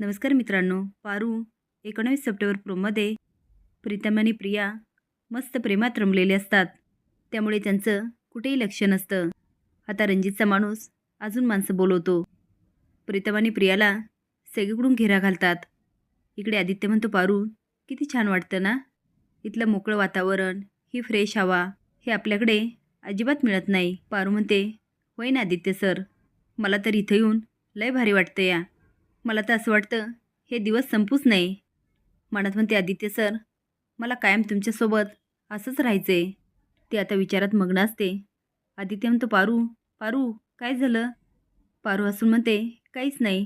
नमस्कार मित्रांनो पारू एकोणावीस सप्टेंबर प्रोमध्ये प्रीतम आणि प्रिया मस्त प्रेमात रमलेले असतात. त्यामुळे त्यांचं कुठेही लक्ष नसतं. आता रणजितचा माणूस अजून माणसं बोलवतो. प्रीतम आणि प्रियाला सगळीकडून घेरा घालतात. इकडे आदित्य म्हणतो पारू किती छान वाटतं ना? इथलं मोकळं वातावरण ही फ्रेश हवा हे आपल्याकडे अजिबात मिळत नाही. पारू म्हणते होय ना आदित्य सर मला तर इथं येऊन लय भारी वाटतं या. मला तर असं वाटतं हे दिवस संपूच नाही. म्हणत म्हणते आदित्य सर मला कायम तुमच्यासोबत असंच राहायचं आहे ते आता विचारात मग्न असते. आदित्य म्हणतो पारू पारू काय झालं? पारू असून म्हणते काहीच नाही.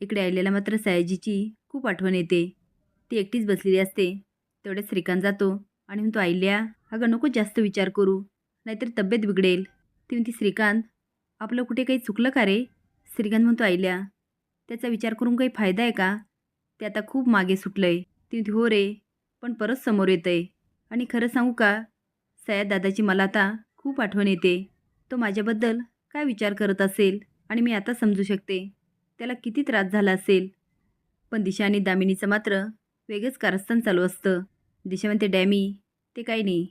इकडे आलेल्या मात्र सयाजीची खूप आठवण येते. ती एकटीच बसलेली असते. तेवढ्या श्रीकांत जातो आणि म्हणतो आईल्या अगं नको जास्त विचार करू. नाहीतर तब्येत बिघडेल. ती म्हणते श्रीकांत आपलं कुठे काही चुकलं का रे? श्रीकांत म्हणतो आईल्या त्याचा विचार करून काही फायदा आहे का? ते आता खूप मागे सुटलं आहे ती हो रे पण परत समोर येतं आहे आणि खरं सांगू का? सयाद दादाची मला आता खूप आठवण येते. तो माझ्याबद्दल काय विचार करत असेल आणि मी आता समजू शकते. त्याला किती त्रास झाला असेल. पण दिशा आणि दामिनीचं मात्र वेगळंच कारस्थान चालू असतं. दिशा म्हणते डॅमी ते काही नाही.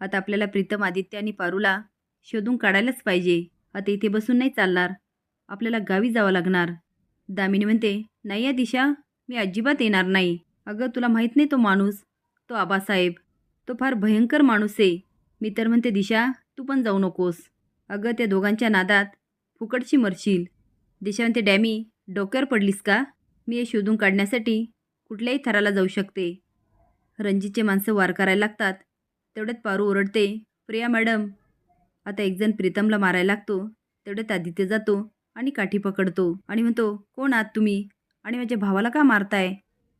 आता आपल्याला प्रीतम आदित्य आणि पारूला शोधून काढायलाच पाहिजे. आता इथे बसून नाही चालणार. आपल्याला गावी जावं लागणार. दामिनी म्हणते नाही या दिशा मी अजिबात येणार नाही. अगं तुला माहीत नाही तो माणूस. तो आबासाहेब. तो फार भयंकर माणूस आहे. मी तर म्हणते दिशा तू पण जाऊ नकोस. अगं त्या दोघांच्या नादात फुकटशी मरशील. दिशा म्हणते डॅमी डोक्यावर पडलीस का? मी हे शोधून काढण्यासाठी कुठल्याही थराला जाऊ शकते. रणजितचे माणसं वार करायला लागतात. तेवढ्यात पारू ओरडते प्रिया मॅडम आता एकजण प्रीतमला मारायला लागतो तेवढ्यात आदित्य जातो. आणि काठी पकडतो आणि म्हणतो कोण आहात तुम्ही? आणि माझ्या भावाला का मारताय?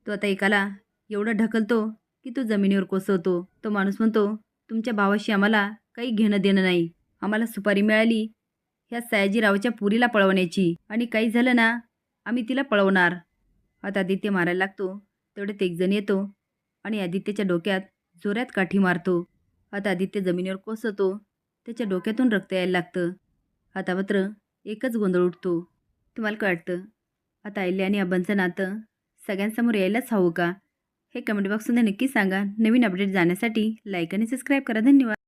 तो आता एकाला एवढं ढकलतो की तो जमिनीवर कोसवतो तो माणूस म्हणतो तुमच्या भावाशी आम्हाला काही घेणं देणं नाही. आम्हाला सुपारी मिळाली. ह्या सयाजीरावच्या पुरीला पळवण्याची. आणि काही झालं ना आम्ही तिला पळवणार. आता आदित्य मारायला लागतो. तेवढ्यात एकजण येतो आणि आदित्यच्या डोक्यात जोऱ्यात काठी मारतो. आता आदित्य जमिनीवर कोसवतो त्याच्या डोक्यातून रक्त यायला लागतं. आता मात्र एकच गोंधळ उठतो. तुम्हाला काय वाटतं आता आईल्या आणि अब्बांचं नातं सगळ्यांसमोर यायलाच हवं का? हे कमेंट बॉक्समध्ये नक्की सांगा. नवीन अपडेट जाण्यासाठी लाईक आणि सबस्क्राईब करा. धन्यवाद.